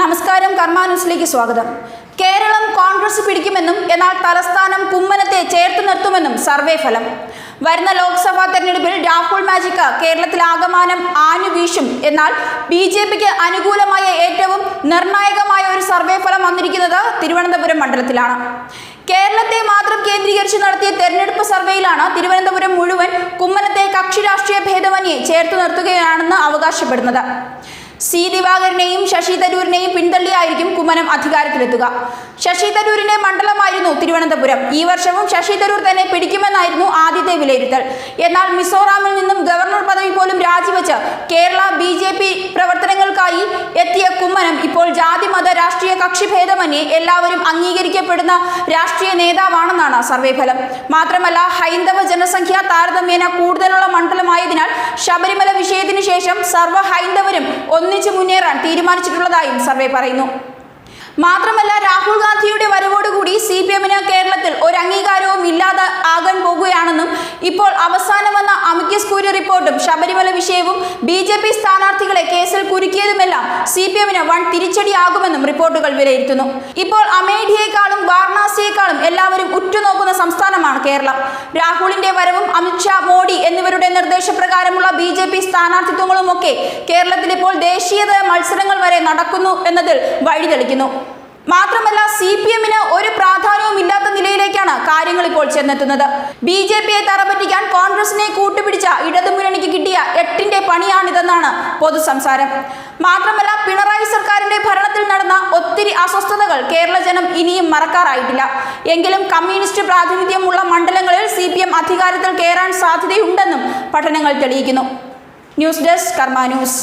നമസ്കാരം കർമ്മ ന്യൂസിലേക്ക് സ്വാഗതം. കേരളം കോൺഗ്രസ് പിടിക്കുമെന്നും എന്നാൽ തലസ്ഥാനം കുമ്മനത്തെ ചേർത്ത് നിർത്തുമെന്നും സർവേ ഫലം. വരുന്ന ലോക്സഭാ തെരഞ്ഞെടുപ്പിൽ രാഹുൽ മാജിക്ക് കേരളത്തിൽ ആകമാനം ആഞ്ഞു വീശും. എന്നാൽ ബി ജെ പിക്ക് അനുകൂലമായ ഏറ്റവും നിർണായകമായ ഒരു സർവേ ഫലം വന്നിരിക്കുന്നത് തിരുവനന്തപുരം മണ്ഡലത്തിലാണ്. കേരളത്തെ മാത്രം കേന്ദ്രീകരിച്ച് നടത്തിയ തെരഞ്ഞെടുപ്പ് സർവേയിലാണ് തിരുവനന്തപുരം മുഴുവൻ കുമ്മനത്തെ കക്ഷി രാഷ്ട്രീയ ഭേദമന്യെ ചേർത്ത് നിർത്തുകയാണെന്ന് അവകാശപ്പെടുന്നത്. സി ദിവാകരനെയും ശശി തരൂരിനെയും പിന്തള്ളിയായിരിക്കും കുമ്മനം അധികാരത്തിലെത്തുക. ശശി തരൂരിന്റെ മണ്ഡലമായിരുന്നു തിരുവനന്തപുരം. ഈ വർഷവും ശശി തരൂർ തന്നെ പിടിക്കുമെന്നായിരുന്നു ആദ്യത്തെ വിലയിരുത്തൽ. എന്നാൽ മിസോറാമിൽ നിന്നും ഗവർണർ പദവി പോലും രാജിവെച്ച് കേരള ബി ജെ പി പ്രവർത്തനങ്ങൾക്കായി എത്തിയ കുമ്മനം ഇപ്പോൾ ജാതി മത രാഷ്ട്രീയ കക്ഷി ഭേദമന്യേ എല്ലാവരും അംഗീകരിക്കപ്പെടുന്ന രാഷ്ട്രീയ നേതാവാണെന്നാണ് സർവേ ഫലം. മാത്രമല്ല ഹൈന്ദവ ജനസംഖ്യ താരതമ്യേന കൂടുതലുള്ള മണ്ഡലമായതിനാൽ ശബരിമല വിഷയത്തിന് ശേഷം സർവ ഹൈന്ദവരും ഒന്നിച്ചു മുന്നേറാൻ തീരുമാനിച്ചിട്ടുള്ളതായും സർവേ പറയുന്നു. മാത്രമല്ല രാഹുൽ ഗാന്ധിയുടെ വരവോടുകൂടി സി പി എമ്മിന് കേരളത്തിൽ ഒരു അംഗീകാരവും ഇല്ലാതെ ആകാൻ പോകുകയാണെന്നും ഇപ്പോൾ ക്യൂരി റിപ്പോർട്ടും ശബരിമല വിഷയവും ബി ജെ പി സ്ഥാനാർത്ഥികളെ കേസിൽ കുരുക്കിയതുമെല്ലാം സി പി എമ്മിന് വൻ തിരിച്ചടിയാകുമെന്നും റിപ്പോർട്ടുകൾ വിലയിരുത്തുന്നു. ഇപ്പോൾ അമേഠിയേക്കാളും വാരണാസിയേക്കാളും എല്ലാവരും ഉറ്റുനോക്കുന്ന സംസ്ഥാനമാണ് കേരളം. രാഹുലിന്റെ വരവും അമിത്ഷാ മോഡി എന്നിവരുടെ നിർദ്ദേശപ്രകാരമുള്ള ബി ജെ പി സ്ഥാനാർത്ഥിത്വങ്ങളുമൊക്കെ കേരളത്തിൽ ഇപ്പോൾ ദേശീയതല മത്സരങ്ങൾ വരെ നടക്കുന്നു എന്നതിൽ വഴിതെളിക്കുന്നു. മാത്രമല്ല സി പി എമ്മിന് ഒരു പ്രാധാന്യവും ഇല്ലാത്ത നിലയിലേക്കാണ് കാര്യങ്ങൾ ഇപ്പോൾ ചെന്നെത്തുന്നത്. ബി ജെ പിയെ തറപറ്റിക്കാൻ കോൺഗ്രസിനെ കൂട്ടുപിടിച്ച പൊതുസംസാരം. മാത്രമല്ല പിണറായി സർക്കാരിന്റെ ഭരണത്തിൽ നടന്ന ഒത്തിരി അസ്വസ്ഥതകൾ കേരള ജനം ഇനിയും മറക്കാറായിട്ടില്ല. എങ്കിലും കമ്മ്യൂണിസ്റ്റ് പ്രാതിനിധ്യമുള്ള മണ്ഡലങ്ങളിൽ സി പി എം അധികാരത്തിൽ കയറാൻ സാധ്യതയുണ്ടെന്നും പഠനങ്ങൾ തെളിയിക്കുന്നു. News desk Karma news.